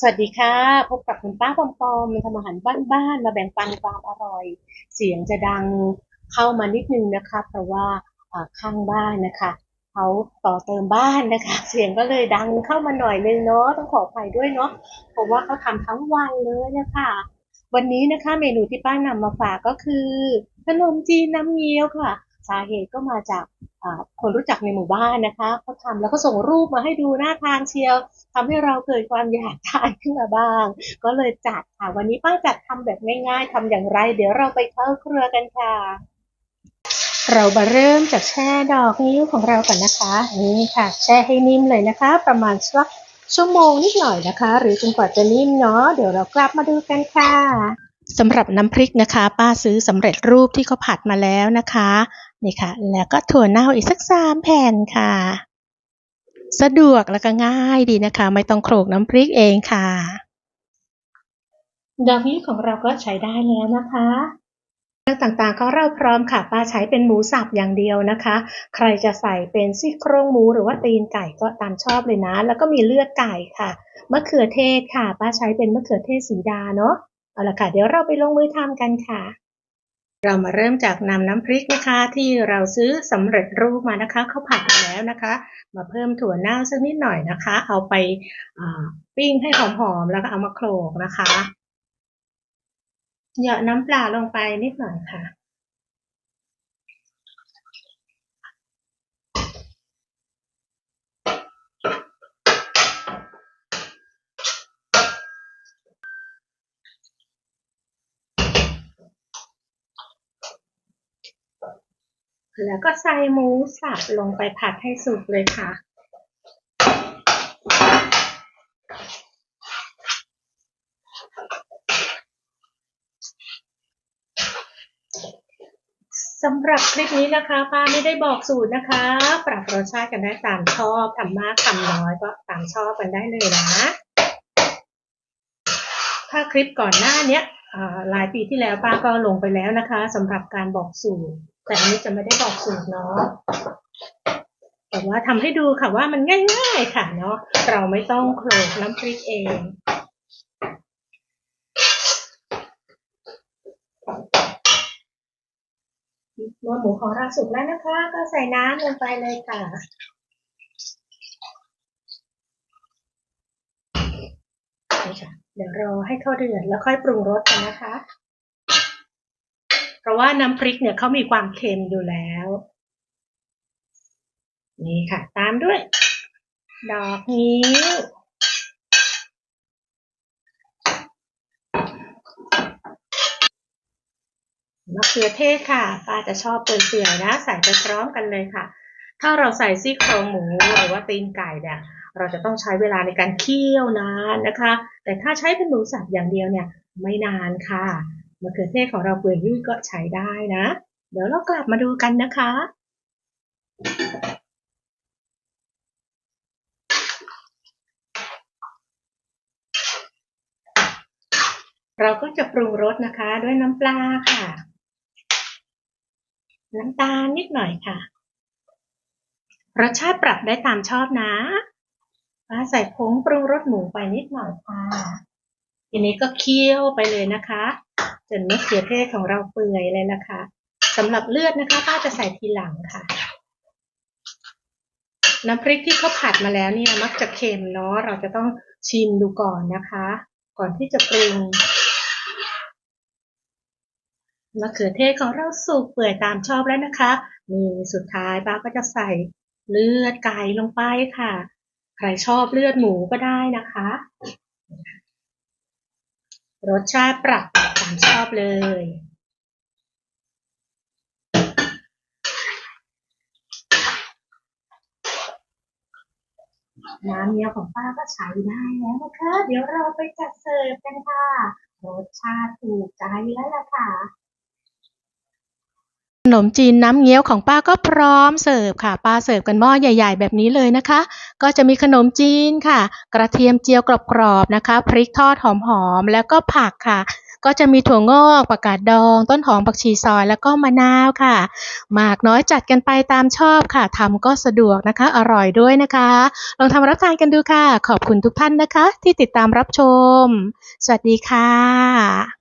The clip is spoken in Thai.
สวัสดีค่ะ พบกับคุณป้าปอมปอมทำอาหารบ้านๆมาแบ่งปันความอร่อย เสียงจะดังเข้ามานิดนึงนะคะ เพราะว่าข้างบ้านนะคะเขาต่อเติมบ้านนะคะ เสียงก็เลยดังเข้ามาหน่อยนึงเนาะต้องขออภัยด้วยเนาะเพราะว่าเขาทำทั้งวันเลยนะคะวันนี้นะคะเมนูที่ป้านำมาฝากก็คือขนมจีนน้ำเงี้ยวค่ะ สาเหตุก็มาจาก คนรู้จักในหมู่บ้านนะคะเขาทำแล้วก็ส่งรูปมาให้ดูน่าทานเชียวทำให้เราเกิดความอยากทานขึ้นมาบ้าง ก็เลยจัดค่ะวันนี้ป้าจัดทำแบบง่าย ๆทำอย่างไร เดี๋ยวเราไปเข้าครัวกันค่ะ เรามาเริ่มจากแช่ดอกนิ้วของเราก่อนนะคะนี่ค่ะ แช่ให้นิ่มเลยนะคะ ประมาณสักชั่วโมงนิดหน่อยนะคะ หรือจนกว่าจะนิ่มเนาะเดี๋ยวเรากลับมาดูกันค่ะสำหรับน้ำพริกนะคะ ป้าซื้อสำเร็จรูปที่เขาผัดมาแล้วนะคะ นี่ค่ะ แล้วก็ถั่วเน่าอีกสักสามแผ่นค่ะ สะดวกแล้วก็ง่ายดีนะคะ ไม่ต้องโขลกน้ำพริกเองค่ะ ดอกนี้ของเราก็ใช้ได้แล้วนะคะเรื่องต่างๆของเราพร้อมค่ะ ป้าใช้เป็นหมูสับอย่างเดียวนะคะ ใครจะใส่เป็นซี่โครงหมูหรือว่าตีนไก่ก็ตามชอบเลยนะ แล้วก็มีเลือดไก่ค่ะ มะเขือเทศค่ะ ป้าใช้เป็นมะเขือเทศสีดาเนาะ เอาละค่ะ เดี๋ยวเราไปลงมือทำกันค่ะ เรามาเริ่มจากนำน้ำพริกนะคะที่เราซื้อสำเร็จรูปมานะคะเขาผัดแล้วนะคะ มาเพิ่มถั่วเน่าสักนิดหน่อยนะคะ เอาไปปิ้งให้หอมๆแล้วก็เอามาโขลกนะคะ เหยาะน้ำปลาลงไปนิดหน่อยค่ะ แล้วก็ใส่หมูสับลงไปผัดให้สุกเลยค่ะ สำหรับคลิปนี้นะคะป้าไม่ได้บอกสูตรนะคะ ปรับรสชาติกันได้ตามชอบทำมากทำน้อยก็ตามชอบกันได้เลยนะ ถ้าคลิปก่อนหน้าเนี้ย หลายปีที่แล้วป้าก็ลงไปแล้วนะคะสำหรับการบอกสูตร แต่อันนี้จะไม่ได้บอกสูตรเนาะแต่ว่าทำให้ดูค่ะว่ามันง่าย ๆ ค่ะเนาะเราไม่ต้องโขลกน้ำพริกเองเมื่อหมูของเราสุกแล้วนะคะ ก็ใส่น้ำลงไปเลยค่ะนี่ค่ะ เดี๋ยวรอให้เข้าเดือดแล้วค่อยปรุงรสกันนะคะ เพราะว่าน้ำพริกเนี่ยเขามีความเค็มอยู่แล้ว นี่ค่ะ ตามด้วย ดอกนิ้วมะเขือเทศค่ะป้าจะชอบเปื่อยๆนะ ใส่ไปพร้อมกันเลยค่ะ ถ้าเราใส่ซี่โครงหมูหรือว่าตีนไก่เนี่ย เราจะต้องใช้เวลาในการเคี่ยวนานนะคะ แต่ถ้าใช้เป็นหมูสับอย่างเดียวเนี่ยไม่นานค่ะมะเขือเทศของเราเปื่อยยุ่ยก็ใช้ได้นะ เดี๋ยวเรากลับมาดูกันนะคะ เราก็จะปรุงรสนะคะด้วยน้ำปลาค่ะ น้ำตาลนิดหน่อยค่ะรสชาติปรับได้ตามชอบนะ ป้าใส่ผงปรุงรสหมูไปนิดหน่อยค่ะทีนี้ก็เคี่ยวไปเลยนะคะ จนมะเขือเทศของเราเปื่อยเลยนะคะสำหรับเลือดนะคะ ป้าจะใส่ทีหลังค่ะ น้ำพริกที่เขาผัดมาแล้วเนี่ยมักจะเค็มเนาะเราจะต้องชิมดูก่อนนะคะ ก่อนที่จะปรุงมะเขือเทศของเราสุกเปื่อยตามชอบแล้วนะคะนี่สุดท้ายป้าก็จะใส่เลือดไก่ลงไปค่ะ ใครชอบเลือดหมูก็ได้นะคะ รสชาติปรับตามชอบเลย น้ำเนี้ยของป้าก็ใช้ได้แล้วนะคะ เดี๋ยวเราไปจัดเสิร์ฟกันค่ะ รสชาติถูกใจแล้วล่ะค่ะ นมจีนน้ำเงี้ยวของป้าก็พร้อมเสิร์ฟค่ะ ป้าเสิร์ฟกันหม้อใหญ่ ๆ แบบนี้เลยนะคะ ก็จะมีขนมจีนค่ะ กระเทียมเจียวกรอบๆนะคะ พริกทอดหอมๆ แล้วก็ผักค่ะก็จะมีถั่วงอกผักกาดดอง ต้นหอมผักชีซอยแล้วก็มะนาวค่ะมากน้อยจัดกันไปตามชอบค่ะทำก็สะดวกนะคะ อร่อยด้วยนะคะ ลองทำรับทานกันดูค่ะ ขอบคุณทุกท่านนะคะ ที่ติดตามรับชม สวัสดีค่ะ